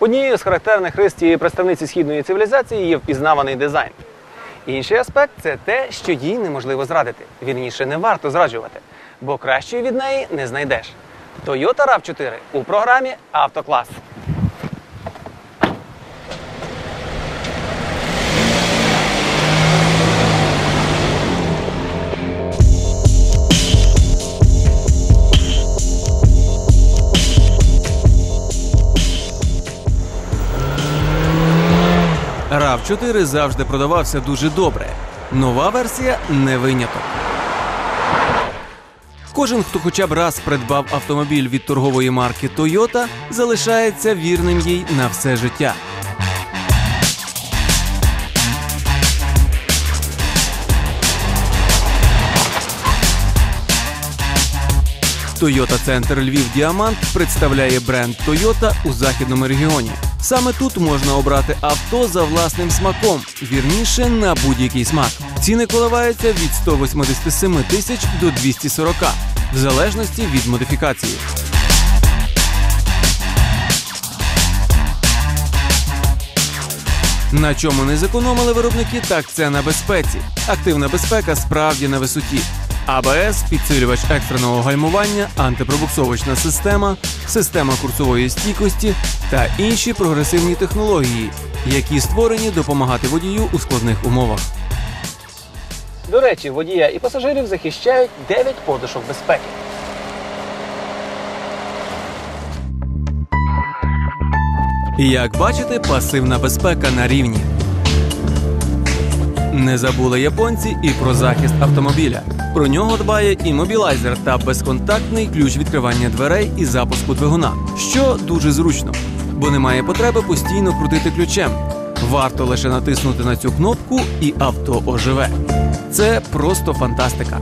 Однією з характерних рис цієї представниці східної цивілізації є впізнаваний дизайн. Інший аспект це те, що їй неможливо зрадити. Вірніше, не варто зраджувати, бо кращої від неї не знайдеш. Toyota RAV4 у програмі Автоклас. Rav 4 завжди продавався дуже добре. Нова версія не виняток. Кожен, хто хоча б раз придбав автомобіль від торгової марки Toyota, залишається вірним їй на все життя. Toyota Центр Львів Діамант представляє бренд Toyota у західному регіоні. Саме тут можна обрати авто за власним смаком, вірніше на будь-який смак. Ціни коливаються від 187 тисяч до 240, в залежності від модифікації. На чому не зекономили виробники, так це на безпеці. Активна безпека справді на висоті. АБС, підсилювач екстреного гальмування, антипробуксовочна система, система курсової стійкості та інші прогресивні технології, які створені допомагати водію у складних умовах. До речі, водія і пасажирів захищають 9 подушок безпеки. Як бачите, пасивна безпека на рівні. Не забули японці і про захист автомобіля. Про нього дбає і мобілайзер та безконтактний ключ відкривання дверей і запуску двигуна, що дуже зручно, бо немає потреби постійно крутити ключем. Варто лише натиснути на цю кнопку, і авто оживе. Це просто фантастика.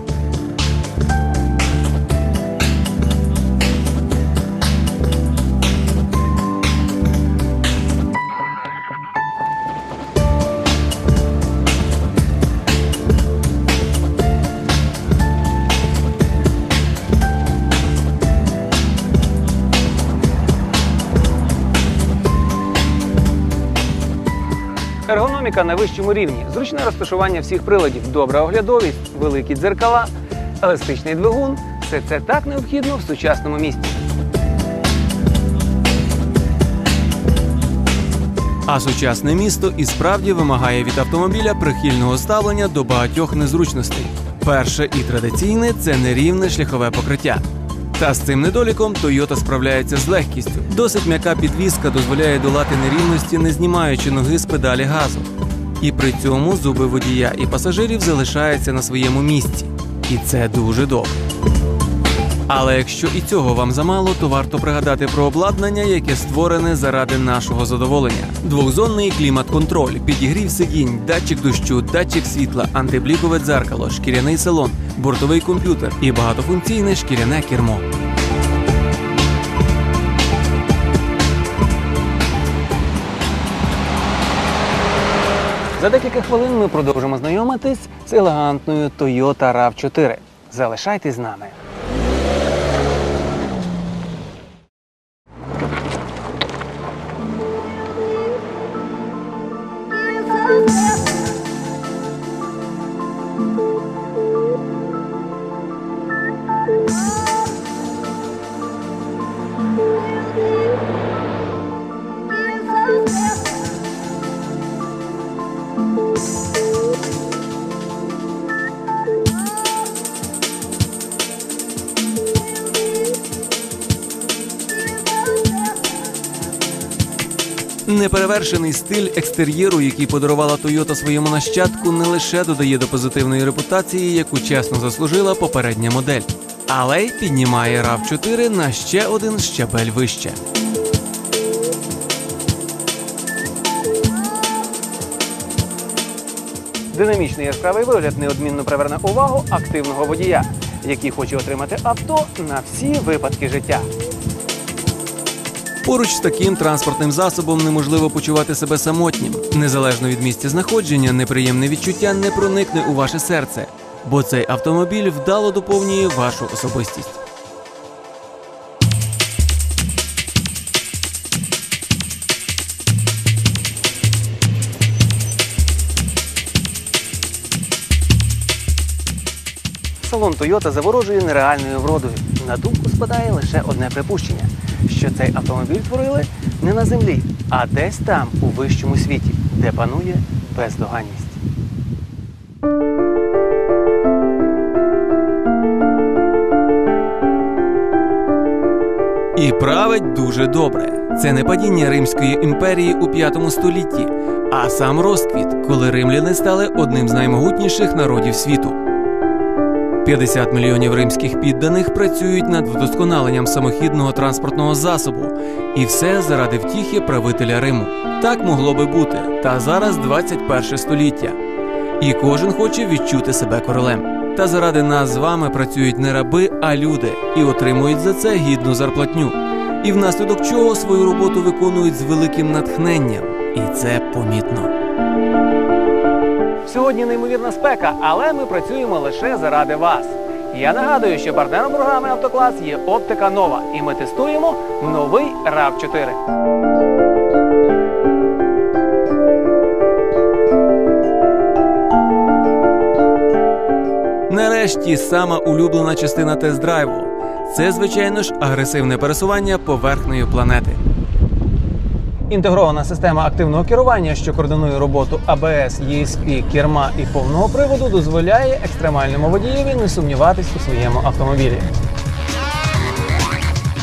Ергономіка на вищому рівні, зручне розташування всіх приладів, добра оглядовість, великі дзеркала, еластичний двигун все це так необхідно в сучасному місті. А сучасне місто і справді вимагає від автомобіля прихильного ставлення до багатьох незручностей. Перше і традиційне це нерівне шляхове покриття. Та з цим недоліком Toyota справляється з легкістю. Досить м'яка підвізка дозволяє долати нерівності, не знімаючи ноги з педалі газу. І при цьому зуби водія і пасажирів залишаються на своєму місці. І це дуже добре. Але якщо і цього вам замало, то варто пригадати про обладнання, яке створене заради нашого задоволення: двохзонний клімат-контроль, підігрів сидінь, датчик дощу, датчик світла, антиблікове дзеркало, шкіряний салон, бортовий комп'ютер і багатофункційне шкіряне кермо. За декілька хвилин ми продовжимо знайомитись з елегантною Toyota RAV4. Залишайтесь з нами. Неперевершений стиль екстер'єру, який подарувала Toyota своєму нащадку, не лише додає до позитивної репутації, яку чесно заслужила попередня модель, але й піднімає rav 4 на ще один щабель вище. Динамічний яскравий вигляд неодмінно приверне увагу активного водія, який хоче отримати авто на всі випадки життя. Поруч з таким транспортним засобом неможливо почувати себе самотнім. Незалежно від місця знаходження, неприємне відчуття не проникне у ваше серце, бо цей автомобіль вдало доповнює вашу особистість. Салон Toyota заворожує нереальною вродою. На думку спадає лише одне припущення що цей автомобіль творили не на землі, а десь там, у вищому світі, де панує бездоганність. І править дуже добре. Це не падіння Римської імперії у п'ятому столітті, а сам розквіт, коли римляни стали одним з наймогутніших народів світу. 50 мільйонів римських підданих працюють над вдосконаленням самохідного транспортного засобу, і все заради втіхи правителя Риму. Так могло би бути, та зараз 21 століття. І кожен хоче відчути себе королем. Та заради нас з вами працюють не раби, а люди, і отримують за це гідну зарплатню. І внаслідок чого свою роботу виконують з великим натхненням, і це помітно. Сьогодні неймовірна спека, але ми працюємо лише заради вас. Я нагадую, що партнером програми Автоклас є Оптика Нова, і ми тестуємо новий rav 4 Нарешті сама улюблена частина тест-драйву. Це, звичайно ж, агресивне пересування поверхнею планети. Інтегрована система активного керування, що координує роботу АБС, ESP, керма і повного приводу, дозволяє екстремальному водієві не сумніватись у своєму автомобілі.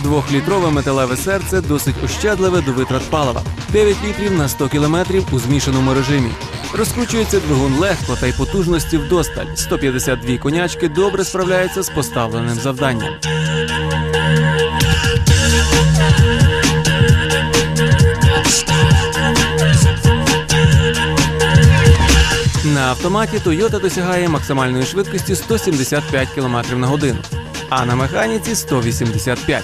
Двохлітрове металеве серце досить ощадливе до витрат палива. 9 літрів на 100 кілометрів у змішаному режимі. Розкручується двигун легко та й потужності вдосталь. 152 конячки добре справляються з поставленим завданням. Автоматі Toyota досягає максимальної швидкості 175 км на годину, а на механіці 185.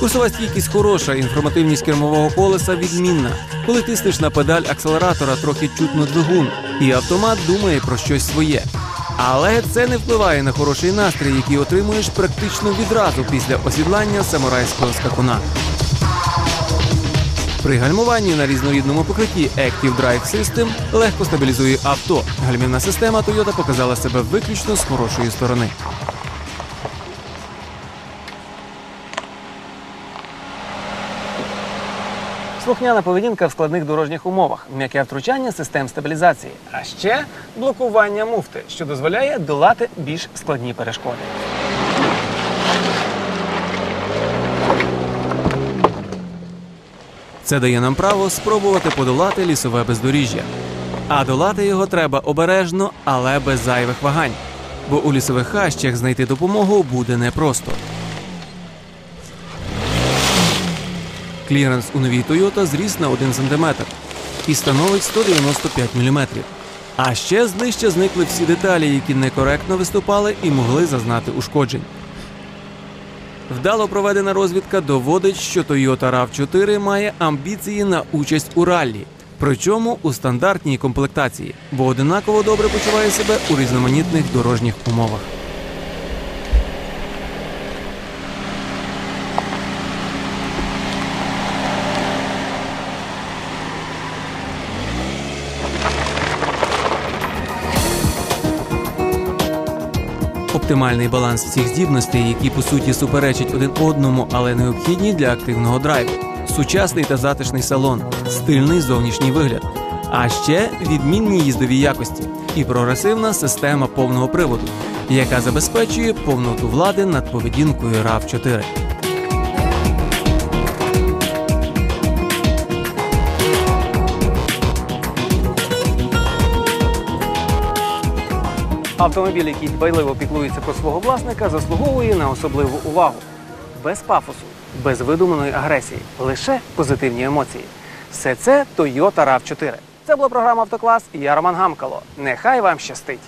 Курсова стійкість хороша, інформативність кермового колеса відмінна. Коли тиснеш на педаль акселератора, трохи чутно двигун, і автомат думає про щось своє. Але це не впливає на хороший настрій, який отримуєш практично відразу після осідлання самурайського скакуна. При гальмуванні на різнорідному покритті Active Drive System легко стабілізує авто. Гальмівна система Toyota показала себе виключно з хорошої сторони. Слухняна поведінка в складних дорожніх умовах, м'яке втручання систем стабілізації, а ще блокування муфти, що дозволяє долати більш складні перешкоди. Це дає нам право спробувати подолати лісове бездоріжжя. А долати його треба обережно, але без зайвих вагань. Бо у лісових хащах знайти допомогу буде непросто. Кліренс у новій Toyota зріс на 1 см і становить 195 мм. А ще знижче зникли всі деталі, які некоректно виступали і могли зазнати ушкоджень. Вдало проведена розвідка доводить, що Toyota RAV4 має амбіції на участь у раллі, причому у стандартній комплектації, бо одинаково добре почуває себе у різноманітних дорожніх умовах. Оптимальний баланс всіх здібностей, які по суті суперечать один одному, але необхідні для активного драйву. Сучасний та затишний салон, стильний зовнішній вигляд, а ще відмінні їздові якості і прогресивна система повного приводу, яка забезпечує повноту влади над поведінкою rav 4 Автомобіль, який дбайливо піклується про свого власника, заслуговує на особливу увагу. Без пафосу, без видуманої агресії, лише позитивні емоції. Все це Toyota rav 4 Це була програма Автоклас. і Я РоманГамкало. Нехай вам щастить!